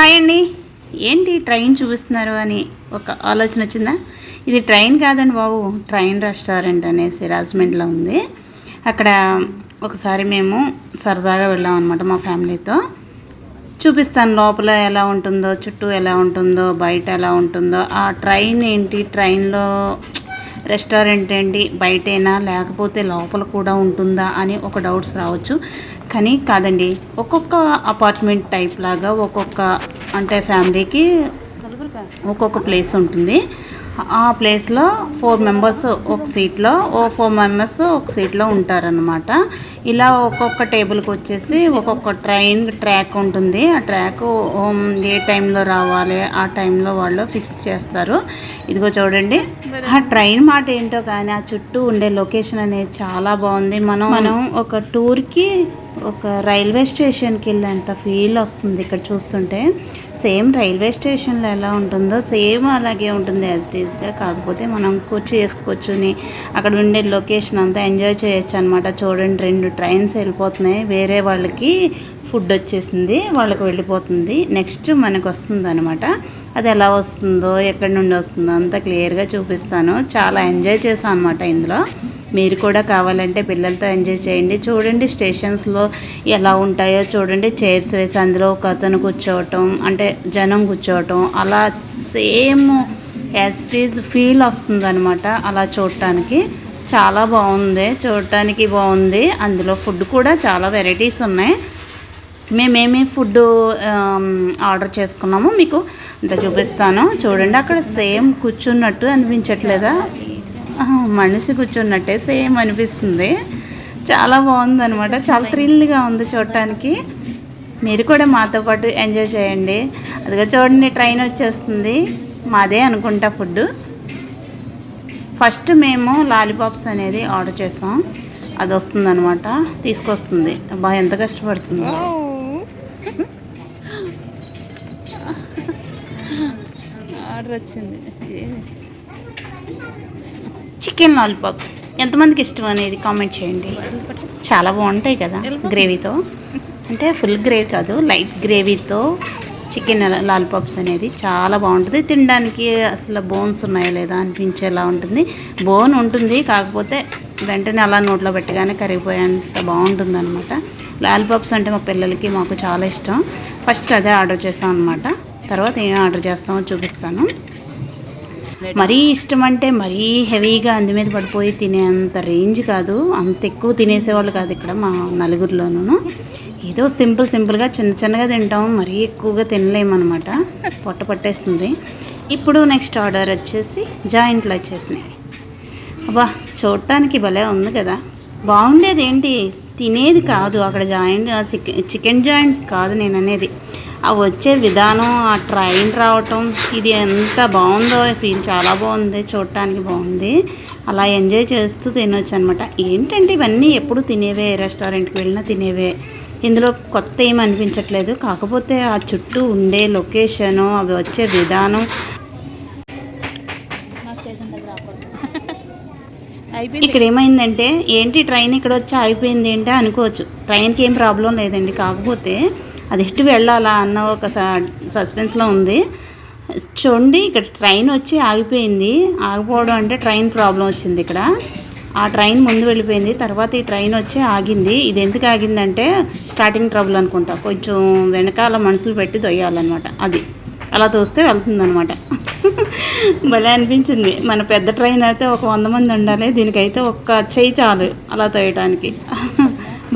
Hi అండి. ఏంటి train చూపిస్తున్నారు అని ఒక ఆలోచన వచ్చిందా? ఇది ట్రైన్ కాదండి బాబు ట్రైన్ రెస్టారెంట్ అనేసి రాజమండ్రిలో ఉంది. అక్కడ ఒకసారి మేము సరదాగా వెళ్ళాం అనమాట మా ఫ్యామిలీతో. చూపిస్తాను లోపల ఎలా ఉంటుందో చుట్టూ ఎలా ఉంటుందో బయట ఎలా ఉంటుందో. ఆ ట్రైన్ ఏంటి? ట్రైన్లో రెస్టారెంట్ ఏంటి? బయటేనా? లేకపోతే లోపల కూడా ఉంటుందా అని ఒక డౌట్స్ రావచ్చు. కానీ కాదండి ఒక్కొక్క అపార్ట్మెంట్ టైప్ లాగా ఒక్కొక్క అంటే ఫ్యామిలీకి ఒక్కొక్క ప్లేస్ ఉంటుంది. ఆ ప్లేస్లో ఫోర్ మెంబర్స్ ఒక సీట్లో ఓ ఫోర్ మెంబర్స్ ఒక సీట్లో ఉంటారనమాట ఇలా ఒక్కొక్క టేబుల్కి వచ్చేసి ఒక్కొక్క ట్రైన్ ట్రాక్ ఉంటుంది. ఆ ట్రాక్ ఏ టైంలో రావాలి ఆ టైంలో వాళ్ళు ఫిక్స్ చేస్తారు. ఇదిగో చూడండి. ఆ ట్రైన్ మాట ఏంటో కానీ ఆ చుట్టూ ఉండే లొకేషన్ అనేది చాలా బాగుంది. మనం మనం ఒక టూర్కి ఒక రైల్వే స్టేషన్కి వెళ్ళేంత ఫీల్ వస్తుంది ఇక్కడ చూస్తుంటే. సేమ్ రైల్వే స్టేషన్లో ఎలా ఉంటుందో సేమ్ అలాగే ఉంటుంది యాజ్ టీజ్గా కాకపోతే మనం కూర్చో వేసుకొచ్చుని అక్కడ ఉండే లొకేషన్ అంతా ఎంజాయ్ చేయొచ్చు అనమాట చూడండి రెండు ట్రైన్స్ వెళ్ళిపోతున్నాయి. వేరే వాళ్ళకి ఫుడ్ వచ్చేసింది వాళ్ళకి వెళ్ళిపోతుంది. నెక్స్ట్ మనకు వస్తుంది అనమాట అది ఎలా వస్తుందో ఎక్కడి నుండి వస్తుందో అంతా క్లియర్గా చూపిస్తాను. చాలా ఎంజాయ్ చేశాను అనమాట ఇందులో. మీరు కూడా కావాలంటే పిల్లలతో ఎంజాయ్ చేయండి. చూడండి స్టేషన్స్లో ఎలా ఉంటాయో చూడండి చైర్స్ వేసి అందులో ఒక అతను కూర్చోవటం అంటే జనం కూర్చోవటం అలా సేమ్ యాస్టీజ్ ఫీల్ వస్తుంది అనమాట అలా చూడటానికి. చాలా బాగుంది చూడటానికి బాగుంది. అందులో ఫుడ్ కూడా చాలా వెరైటీస్ ఉన్నాయి. మేమేమి ఫుడ్ ఆర్డర్ um, చేసుకున్నామో మీకు ఇంత చూపిస్తాను. చూడండి అక్కడ సేమ్ కూర్చున్నట్టు అనిపించట్లేదా? మనిషి కూర్చున్నట్టే సేమ్ అనిపిస్తుంది. చాలా బాగుంది అనమాట చాలా థ్రిల్గా ఉంది చూడటానికి. మీరు కూడా మాతో పాటు ఎంజాయ్ చేయండి. అదిగా చూడండి ట్రైన్ వచ్చేస్తుంది. మాదే అనుకుంటా ఫుడ్ ఫస్ట్ మేము లాలీపాప్స్ అనేది ఆర్డర్ చేసాం. అది వస్తుందన్నమాట తీసుకొస్తుంది. అబ్బా ఎంత కష్టపడుతుందో. ఆర్డర్ వచ్చింది. Chicken lollipops. ఎంతమందికి ఇష్టం అనేది కామెంట్ చేయండి. చాలా బాగుంటాయి కదా గ్రేవీతో. అంటే ఫుల్ గ్రేవీ కాదు లైట్ గ్రేవీతో చికెన్ లాలీపాప్స్ అనేది చాలా బాగుంటుంది. తినడానికి అసలు బోన్స్ ఉన్నాయా లేదా అనిపించేలా ఉంటుంది. బోన్ ఉంటుంది కాకపోతే వెంటనే అలా నోట్లో పెట్టగానే కరిగిపోయేంత బాగుంటుంది అనమాట లాలిపాప్స్ అంటే మా పిల్లలకి మాకు చాలా ఇష్టం. ఫస్ట్ అదే ఆర్డర్ చేసాం అనమాట తర్వాత ఏం ఆర్డర్ చేస్తామో చూపిస్తాను. మరీ ఇష్టం అంటే మరీ హెవీగా అందు మీద పడిపోయి తినేంత రేంజ్ కాదు. అంత ఎక్కువ తినేసేవాళ్ళు కాదు ఇక్కడ మా నలుగురిలోనూ. ఏదో సింపుల్ సింపుల్గా చిన్న చిన్నగా తింటాం. మరీ ఎక్కువగా తినలేమన్నమాట. పొట్ట పట్టేస్తుంది. ఇప్పుడు నెక్స్ట్ ఆర్డర్ వచ్చేసి జాయింట్లు వచ్చేసినాయి అబ్బా చూడటానికి భలే ఉంది కదా. బాగుండేది ఏంటి తినేది కాదు. అక్కడ జాయింట్ చికెన్ జాయింట్స్ కాదు నేను అనేది. ఆ వచ్చే విధానం ఆ ట్రైన్ రావటం ఇది ఎంత బాగుందో ఫీల్ చాలా బాగుంది చూడటానికి బాగుంది. అలా ఎంజాయ్ చేస్తూ తినొచ్చు అనమాట ఏంటంటే ఇవన్నీ ఎప్పుడు తినేవే రెస్టారెంట్కి వెళ్ళినా తినేవే. ఇందులో కొత్త ఏమి అనిపించట్లేదు. కాకపోతే ఆ చుట్టూ ఉండే లొకేషను అవి వచ్చే విధానం ఇక్కడ ఏమైందంటే ఏంటి ట్రైన్ ఇక్కడ వచ్చి ఆగిపోయింది ఏంటి అనుకోవచ్చు. ట్రైన్కి ఏం ప్రాబ్లం లేదండి. కాకపోతే అది ఎటు వెళ్ళాలా అన్న ఒక సస్పెన్స్లో ఉంది. చూడండి ఇక్కడ ట్రైన్ వచ్చి ఆగిపోయింది. ఆగిపోవడం అంటే ట్రైన్ ప్రాబ్లం వచ్చింది ఇక్కడ. ఆ ట్రైన్ ముందు వెళ్ళిపోయింది. తర్వాత ఈ ట్రైన్ వచ్చి ఆగింది. ఇది ఎందుకు ఆగిందంటే స్టార్టింగ్ ట్రబుల్ అనుకుంటా. కొంచెం వెనకాల మనుషులు పెట్టి దొయ్యాలన్నమాట. అది. అలా తోస్తే వెళ్తుందనమాట భలే అనిపించింది. మన పెద్ద ట్రైన్ అయితే ఒక వంద మంది ఉండాలి. దీనికైతే ఒక్క చెయ్యి చాలు అలా తోయటానికి.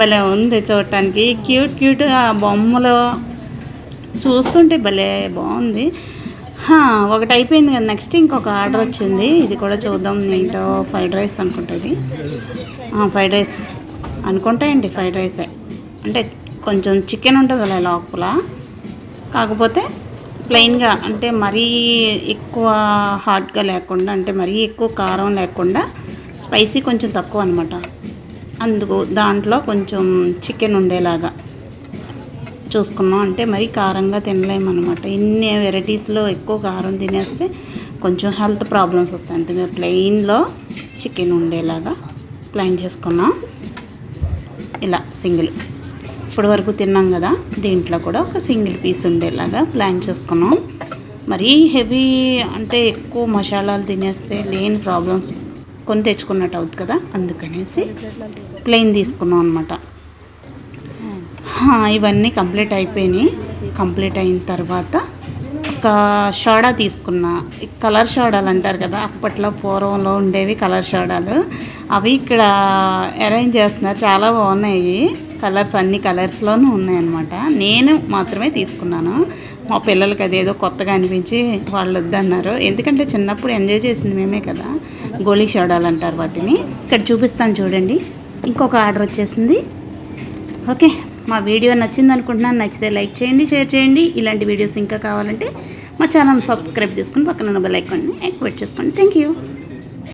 భలే ఉంది చూడటానికి. క్యూట్ క్యూట్ ఆ బొమ్మలు చూస్తుంటే భలే బాగుంది. ఒకటి అయిపోయింది కదా నెక్స్ట్. ఇంకొక ఆర్డర్ వచ్చింది. ఇది కూడా చూద్దాం. ఏంటో ఫ్రైడ్ రైస్ అనుకుంటుంది ఫ్రైడ్ రైస్. అనుకుంటాయండి ఫ్రైడ్ రైసే. అంటే కొంచెం చికెన్ ఉంటుంది అలా లోపల. కాకపోతే ప్లెయిన్గా అంటే మరీ ఎక్కువ హాట్గా లేకుండా అంటే మరీ ఎక్కువ కారం లేకుండా స్పైసీ కొంచెం తక్కువ అనమాట అందుకు దాంట్లో కొంచెం చికెన్ ఉండేలాగా చూసుకున్నాం. అంటే మరీ కారంగా తినలేము అనమాట ఇన్ని వెరైటీస్లో ఎక్కువ కారం తినేస్తే కొంచెం హెల్త్ ప్రాబ్లమ్స్ వస్తాయి. అంటే ప్లెయిన్లో చికెన్ ఉండేలాగా ప్లాన్ చేసుకున్నాం. ఇలా సింగిల్. ఇప్పటి వరకు తిన్నాం కదా దీంట్లో కూడా ఒక సింగిల్ పీస్ ఉండేలాగా ప్లాన్ చేసుకున్నాం. మరీ హెవీ అంటే ఎక్కువ మసాలాలు తినేస్తే లేని ప్రాబ్లమ్స్ కొని తెచ్చుకున్నట్టు అవుతుంది కదా అందుకనేసి ప్లెయిన్ తీసుకున్నాం అనమాట ఇవన్నీ కంప్లీట్ అయిపోయినాయి. కంప్లీట్ అయిన తర్వాత ఒక షోడా తీసుకున్నా. కలర్ షోడాలు అంటారు కదా అప్పట్లో పూర్వంలో ఉండేవి కలర్ షోడాలు. అవి ఇక్కడ అరేంజ్ చేస్తున్నారు చాలా బాగున్నాయి. కలర్స్ అన్ని కలర్స్లోనూ ఉన్నాయన్నమాట. నేను మాత్రమే తీసుకున్నాను. మా పిల్లలకి అదేదో కొత్తగా అనిపించి వాళ్ళు వద్దన్నారు ఎందుకంటే చిన్నప్పుడు ఎంజాయ్ చేసింది మేమే కదా. గోళీ షోడాలు అంటారు వాటిని. ఇక్కడ చూపిస్తాను చూడండి. ఇంకొక ఆర్డర్ వచ్చేసింది. ఓకే. మా వీడియో నచ్చింది అనుకుంటున్నాను. నచ్చితే లైక్ చేయండి షేర్ చేయండి. ఇలాంటి వీడియోస్ ఇంకా కావాలంటే మా ఛానల్ సబ్స్క్రైబ్ చేసుకుని పక్కన బెల్ ఐకాన్ని యాక్టివేట్ చేసుకోండి. Thank you